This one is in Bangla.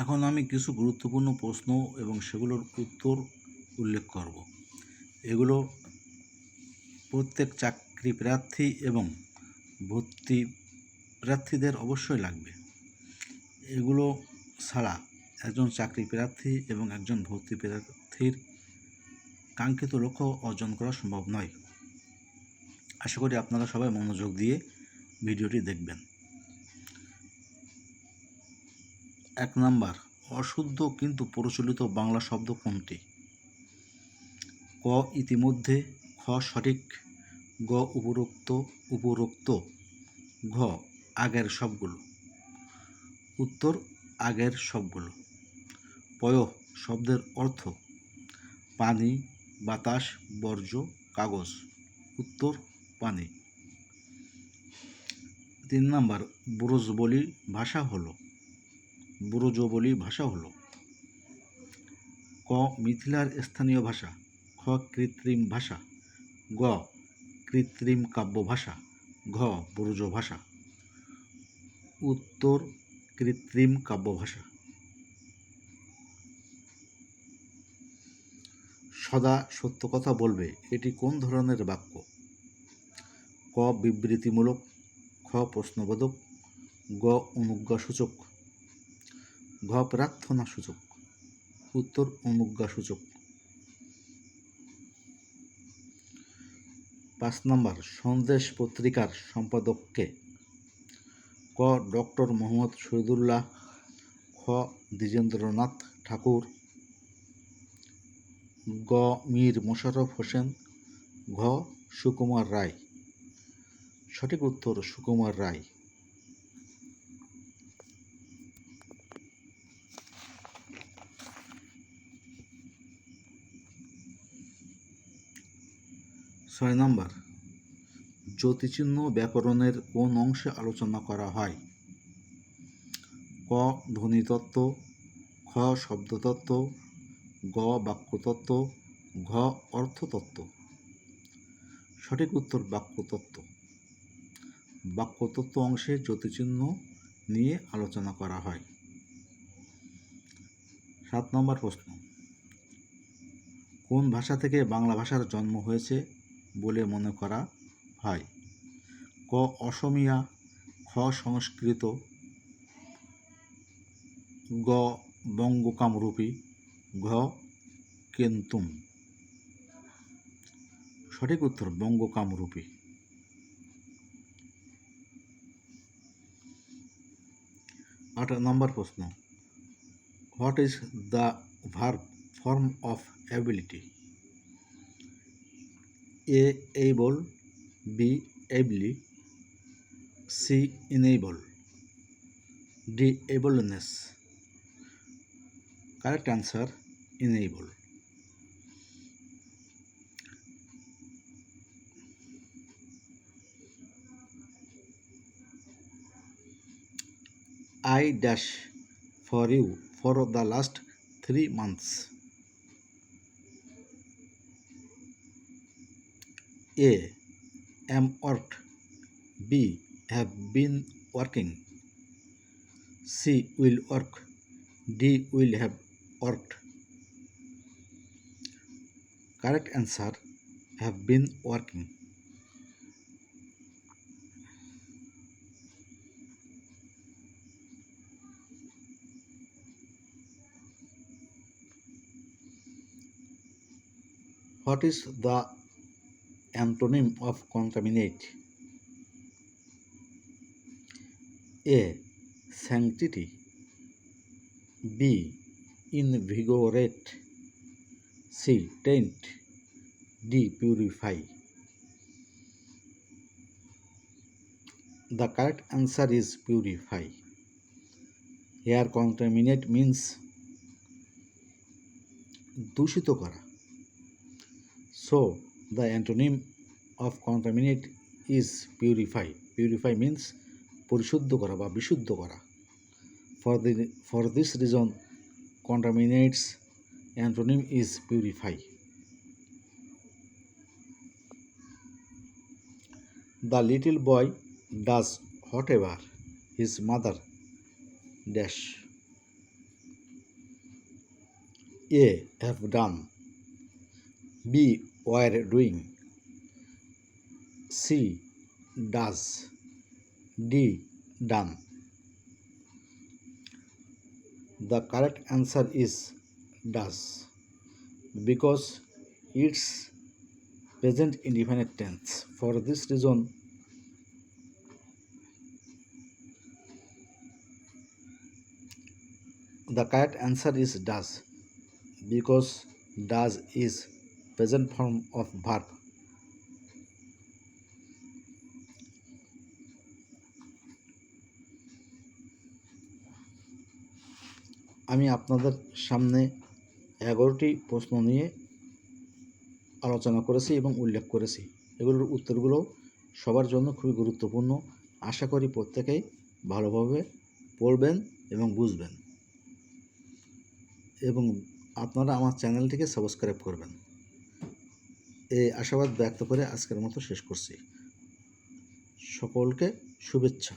এখন আমি কিছু গুরুত্বপূর্ণ প্রশ্ন এবং সেগুলোর উত্তর উল্লেখ করব এগুলো প্রত্যেক চাকরি প্রার্থী এবং ভর্তি প্রার্থীদের অবশ্যই লাগবে এগুলো ছাড়া একজন চাকরি প্রার্থী এবং একজন ভর্তি প্রার্থীর কাঙ্ক্ষিত লক্ষ্য অর্জন করা সম্ভব নয় আশা করি আপনারা সবাই মনোযোগ দিয়ে ভিডিওটি দেখবেন এক নাম্বার অশুদ্ধ কিন্তু প্রচলিত বাংলা শব্দ কোনটি ক ইতিমধ্যে খ সঠিক গ উপরোক্ত উপরোক্ত ঘ আগের সবগুলো উত্তর আগের সবগুলো পয় শব্দের অর্থ পানি বাতাস বর্জ্য কাগজ উত্তর পানি তিন নাম্বার ব্রোজ বলি ভাষা হলো ব্রজবলী ভাষা হল ক মিথিলার স্থানীয় ভাষা খ কৃত্রিম ভাষা গ কৃত্রিম কাব্য ভাষা ঘ ব্রজ ভাষা উত্তর কৃত্রিম কাব্য ভাষা সদা সত্য কথা বলবে এটি কোন ধরনের বাক্য ক বিবৃতিমূলক খ প্রশ্নবোধক গ অনুজ্ঞাসূচক ঘ প্রার্থনা সূচক উত্তর অনুজ্ঞা সূচক পাঁচ নম্বর সন্দেশ পত্রিকার সম্পাদককে ক ডক্টর মোহাম্মদ শহীদুল্লাহ খ দ্বিজেন্দ্রনাথ ঠাকুর গ মীর মোশারফ হোসেন ঘ সুকুমার রায় সঠিক উত্তর সুকুমার রায় ছয় নম্বর জ্যোতিচিহ্ন ব্যাকরণের কোন অংশে আলোচনা করা হয় ক ধ্বনিতত্ত্ব খ শব্দতত্ত্ব গ বাক্যতত্ত্ব ঘ অর্থতত্ত্ব সঠিক উত্তর বাক্যতত্ত্ব বাক্যতত্ত্ব অংশে জ্যোতিচিহ্ন নিয়ে আলোচনা করা হয় সাত নম্বর প্রশ্ন কোন ভাষা থেকে বাংলা ভাষার জন্ম হয়েছে বলে মনে করা হয় ক অসমিয়া খ সংস্কৃত গ বঙ্গকামরূপী ঘ কেন্তুম সঠিক উত্তর বঙ্গকামরূপী আট নম্বর প্রশ্ন what is the verb form of ability A. Able. B. Ably. C. Enable. D. Ableness. Correct answer, enable. I dash for you for the last 3 months. A am worked b have been working c will work d will have worked correct answer have been working what is the antonym of contaminate A sanctity B invigorate C tent D purify the correct answer is purify here contaminate means দূষিত করা so the antonym of contaminate is purify purify means পরিশুদ্ধ করা বা বিশুদ্ধ করা for the for this reason কন্টামিনেটস antonym is purify the little boy does whatever his mother dash A have done B Were doing C does D done The correct answer is does because it's present indefinite tense. For this reason, the correct answer is does because does is present form of verb আমি আপনাদের সামনে এগারোটি প্রশ্ন নিয়ে আলোচনা করেছি এবং উল্লেখ করেছি এগুলোর উত্তরগুলো সবার জন্য খুবই গুরুত্বপূর্ণ আশা করি প্রত্যেকেই ভালোভাবে পড়বেন এবং বুঝবেন এবং আপনারা আমার চ্যানেলটিকে সাবস্ক্রাইব করবেন এই আশাবাদ ব্যক্ত করে আজকের মতো শেষ করছি সকলকে শুভেচ্ছা